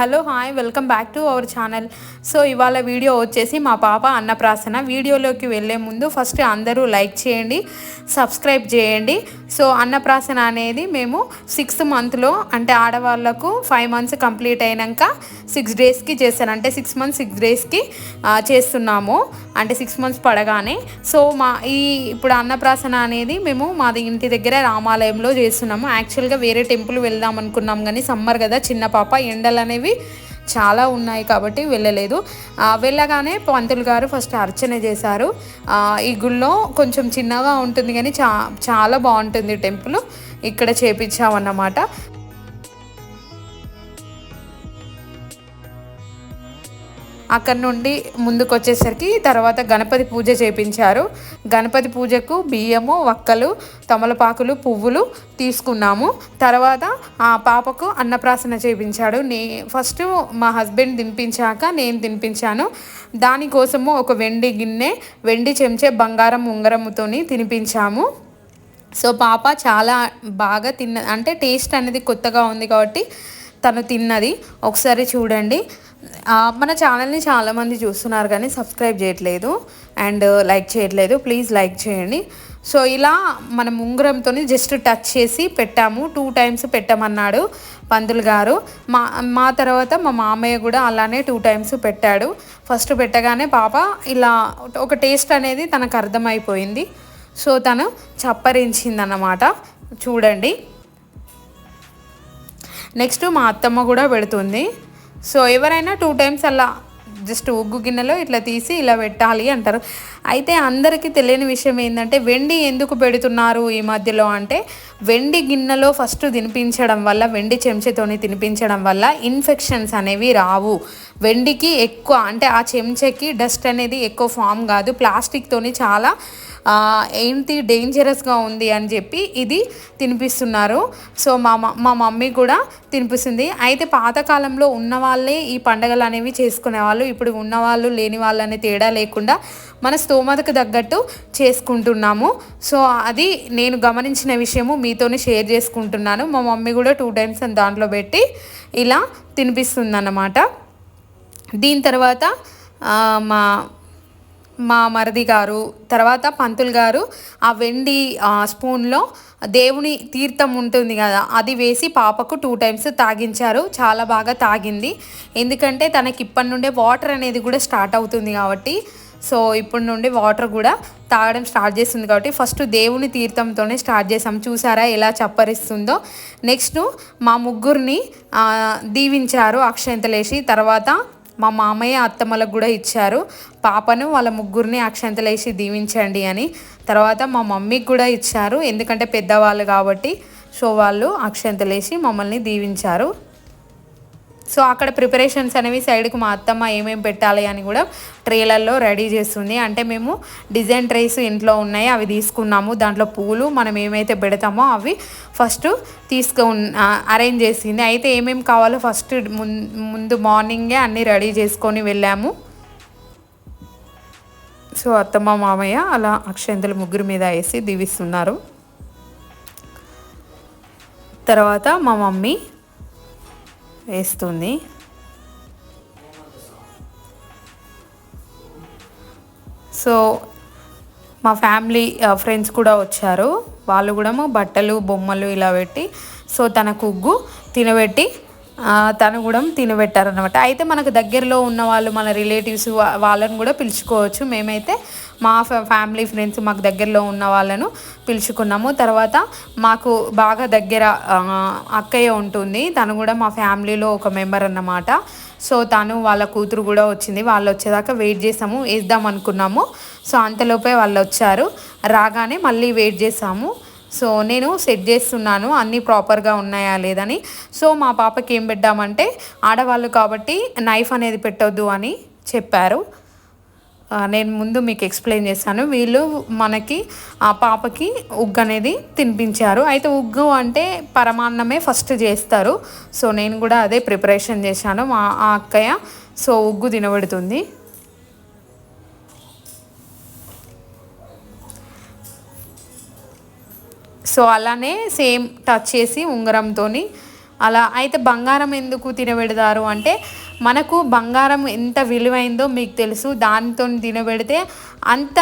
Hello hi welcome back to our channel. So ఇవాళ video వచ్చేసి మా పాప అన్నప్రాసన. వీడియోలోకి వెళ్ళే ముందు ఫస్ట్ అందరూ లైక్ చేయండి సబ్స్క్రైబ్ చేయండి. సో అన్నప్రాసన అనేది మేము సిక్స్త్ మంత్లో అంటే ఆడవాళ్ళకు ఫైవ్ మంత్స్ కంప్లీట్ అయినాక సిక్స్ డేస్కి చేస్తాను అంటే సిక్స్ మంత్స్ సిక్స్ డేస్కి చేస్తున్నాము. అంటే సిక్స్ మంత్స్ పడగానే. సో మా ఈ ఇప్పుడు అన్నప్రాసన అనేది మేము మాది ఇంటి దగ్గర రామాలయంలో చేస్తున్నాము. యాక్చువల్గా వేరే టెంపుల్ వెళ్దాం అనుకున్నాం కానీ సమ్మర్ కదా చిన్న పాప. ఎండలు అనేవి చాలా ఉన్నాయి కాబట్టి వెళ్ళలేదు. వెళ్ళగానే పంతులు గారు ఫస్ట్ అర్చన చేశారు. ఈ గుళ్ళో కొంచెం చిన్నగా ఉంటుంది కానీ చా చాలా బాగుంటుంది టెంపుల్. ఇక్కడ చేపించామన్నమాట. అక్కడ నుండి ముందుకు వచ్చేసరికి తర్వాత గణపతి పూజ చేపించారు. గణపతి పూజకు బియ్యము వక్కలు తమలపాకులు పువ్వులు తీసుకున్నాము. తర్వాత ఆ పాపకు అన్నప్రాసన చేపించాడు. నే ఫస్ట్ మా హస్బెండ్ తినిపించాక నేను తినిపించాను. దానికోసము ఒక వెండి గిన్నె వెండి చెంచే బంగారం ఉంగరముతోని తినిపించాము. సో పాప చాలా బాగా తిన్న అంటే టేస్ట్ అనేది కొత్తగా ఉంది కాబట్టి తను తిన్నది. ఒకసారి చూడండి. మన ఛానల్ని చాలామంది చూస్తున్నారు కానీ సబ్స్క్రైబ్ చేయట్లేదు అండ్ లైక్ చేయట్లేదు. ప్లీజ్ లైక్ చేయండి. సో ఇలా మనం ఉంగరంతో జస్ట్ టచ్ చేసి పెట్టాము. టూ టైమ్స్ పెట్టమన్నాడు పంతులు గారు. మా మా తర్వాత మా మామయ్య కూడా అలానే టూ టైమ్స్ పెట్టాడు. ఫస్ట్ పెట్టగానే పాప ఇలా ఒక టేస్ట్ అనేది తనకు అర్థమైపోయింది. సో తను చప్పరించిందన్నమాట. చూడండి. నెక్స్ట్ మా అత్తమ్మ కూడా పెడుతుంది. సో ఎవరైనా టూ టైమ్స్ అలా జస్ట్ ఉగ్గు గిన్నెలో ఇట్లా తీసి ఇలా పెట్టాలి అంటారు. అయితే అందరికీ తెలియని విషయం ఏంటంటే వెండి ఎందుకు పెడుతున్నారు ఈ మధ్యలో అంటే వెండి గిన్నెలో ఫస్ట్ తినిపించడం వల్ల వెండి చెంచాతోని తినిపించడం వల్ల ఇన్ఫెక్షన్స్ అనేవి రావు. వెండికి ఎక్కువ అంటే ఆ చెంచాకి డస్ట్ అనేది ఎక్కువ ఫామ్ కాదు. ప్లాస్టిక్తోని చాలా ఏంటి డేంజరస్గా ఉంది అని చెప్పి ఇది తినిపిస్తున్నారు. సో మా మ- మా మమ్మీ కూడా తినిపిస్తుంది. అయితే పాతకాలంలో ఉన్న వాళ్ళే ఈ పండగలు అనేవి చేసుకునేవాళ్ళు. ఇప్పుడు ఉన్నవాళ్ళు లేని వాళ్ళు అనే తేడా లేకుండా మన స్తోమతకు తగ్గట్టు చేసుకుంటున్నాము. సో అది నేను గమనించిన విషయము మీతోనే షేర్ చేసుకుంటున్నాను. మా మమ్మీ కూడా టూ టైమ్స్ దాంట్లో పెట్టి ఇలా తినిపిస్తుంది అన్నమాట దీని తర్వాత మా మా మరిది గారు తర్వాత పంతులు గారు ఆ వెండి స్పూన్లో దేవుని తీర్థం ఉంటుంది కదా అది వేసి పాపకు టూ టైమ్స్ తాగించారు. చాలా బాగా తాగింది. ఎందుకంటే తనకి ఇప్పటి నుండే వాటర్ అనేది కూడా స్టార్ట్ అవుతుంది కాబట్టి సో ఇప్పటి నుండి వాటర్ కూడా తాగడం స్టార్ట్ చేస్తుంది కాబట్టి ఫస్ట్ దేవుని తీర్థంతోనే స్టార్ట్ చేసాం చూసారా ఎలా చప్పరిస్తుందో. నెక్స్ట్ మా ముగ్గురిని దీవించారు అక్షంతలేసి. తర్వాత మా మామయ్య అత్తమ్మలకు కూడా ఇచ్చారు. పాపను వాళ్ళ ముగ్గురిని అక్షంతలేసి దీవించండి అని. తర్వాత మా మమ్మీకి కూడా ఇచ్చారు. ఎందుకంటే పెద్దవాళ్ళు కాబట్టి. సో వాళ్ళు అక్షంతలేసి మమ్మల్ని దీవించారు. సో అక్కడ ప్రిపరేషన్స్ అనేవి సైడ్కి మా అత్తమ్మ ఏమేమి పెట్టాలి అని కూడా ట్రేలర్లో రెడీ చేస్తుంది. అంటే మేము డిజైన్ ట్రేస్ ఇంట్లో ఉన్నాయి అవి తీసుకున్నాము. దాంట్లో పూలు మనం ఏమైతే పెడతామో అవి ఫస్ట్ తీసుకు అరేంజ్ చేసింది. అయితే ఏమేమి కావాలో ఫస్ట్ ముందు మార్నింగే అన్నీ రెడీ చేసుకొని వెళ్ళాము. సో అత్తమ్మ మామయ్య అలా అక్షంతలు ముగ్గురు మీద వేసి దీవిస్తున్నారు. తర్వాత మా మమ్మీ వేస్తుంది. సో మా ఫ్యామిలీ ఫ్రెండ్స్ కూడా వచ్చారు. వాళ్ళు కూడా బట్టలు బొమ్మలు ఇలా పెట్టి సో తన కుగ్గు తినబెట్టి తను కూడా తినబెట్టారనమాట అయితే మనకు దగ్గరలో ఉన్న వాళ్ళు మన రిలేటివ్స్ వాళ్ళని కూడా పిలుచుకోవచ్చు. మేమైతే మా ఫ్యా- ఫ్యామిలీ ఫ్రెండ్స్ మాకు దగ్గరలో ఉన్న వాళ్ళను పిలుచుకున్నాము. తర్వాత మాకు బాగా దగ్గర అక్కయ్య ఉంటుంది. తను కూడా మా ఫ్యామిలీలో ఒక మెంబర్ అన్నమాట. సో తను వాళ్ళ కూతురు కూడా వచ్చింది. వాళ్ళు వచ్చేదాకా వెయిట్ చేసాము వేద్దాం అనుకున్నాము. సో అంతలోపే వాళ్ళు వచ్చారు. రాగానే మళ్ళీ వెయిట్ చేసాము. సో నేను సెట్ చేస్తున్నాను అన్నీ ప్రాపర్గా ఉన్నాయా లేదని. సో మా పాపకి ఏం పెట్టామంటే ఆడవాళ్ళు కాబట్టి నైఫ్ అనేది పెట్టొద్దు అని చెప్పారు. నేను ముందు మీకు ఎక్స్ప్లెయిన్ చేస్తాను వీళ్ళు మనకి ఆ పాపకి ఉగ్గు అనేది తినిపించారు. అయితే ఉగ్గు అంటే పరమాన్నమే ఫస్ట్ చేస్తారు. సో నేను కూడా అదే ప్రిపరేషన్ చేశాను మా ఆ అక్కయ్య. సో ఉగ్గు తినబడుతుంది. సో అలానే సేమ్ టచ్ చేసి ఉంగరంతో అలా అయితే బంగారం ఎందుకు తినబెడతారు అంటే మనకు బంగారం ఎంత విలువైందో మీకు తెలుసు. దానితో తినబెడితే అంత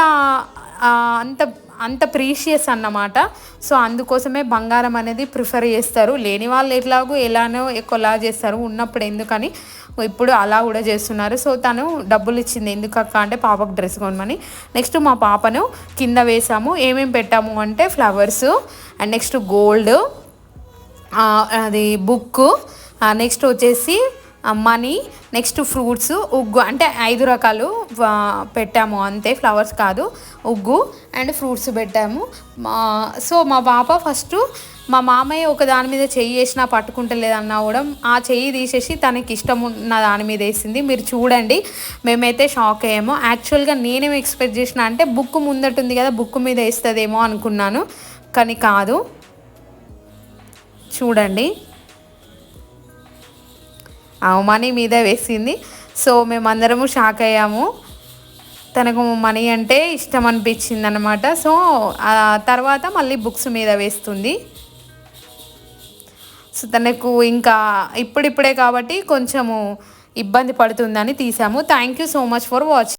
అంత అంత ప్రీషియస్ అన్నమాట. సో అందుకోసమే బంగారం అనేది ప్రిఫర్ చేస్తారు. లేని వాళ్ళు ఎట్లాగో ఎలానో ఎక్కువలా చేస్తారు. ఉన్నప్పుడు ఎందుకని ఇప్పుడు అలా కూడా చేస్తున్నారు. సో తను డబ్బులు ఇచ్చింది ఎందుకక్క అంటే పాపకు డ్రెస్ కొనమని. నెక్స్ట్ మా పాపను కింద వేసాము. ఏమేమి పెట్టాము అంటే ఫ్లవర్స్ అండ్ నెక్స్ట్ గోల్డ్ అది బుక్ నెక్స్ట్ వచ్చేసి మనీ. నెక్స్ట్ ఫ్రూట్స్ ఉగ్గు. అంటే ఐదు రకాలు పెట్టాము. అంతే ఫ్లవర్స్ కాదు ఉగ్గు అండ్ ఫ్రూట్స్ పెట్టాము. మా- సో మా పాప ఫస్ట్ మా మామయ్య ఒక దాని మీద చెయ్యి వేసినా పట్టుకుంటలేదన్నా కూడా ఆ చెయ్యి తీసేసి తనకి ఇష్టం ఉన్న దాని మీద వేసింది. మీరు చూడండి మేమైతే షాక్ అయ్యాము. యాక్చువల్గా నేనేం ఎక్స్పెక్ట్ చేసిన అంటే బుక్ ముందట ఉంది కదా బుక్ మీద వేస్తుందేమో అనుకున్నాను. కానీ కాదు. చూడండి. అవమాని మనీ మీద వేసింది. సో మేమందరము షాక్ అయ్యాము. తనకు మనీ అంటే ఇష్టం అనిపించింది అనమాట సో ఆ తర్వాత మళ్ళీ బుక్స్ మీద వేస్తుంది. సో తనకు ఇంకా ఇప్పుడిప్పుడే కాబట్టి కొంచెము ఇబ్బంది పడుతుందని తీసాము. Thank you so much for watching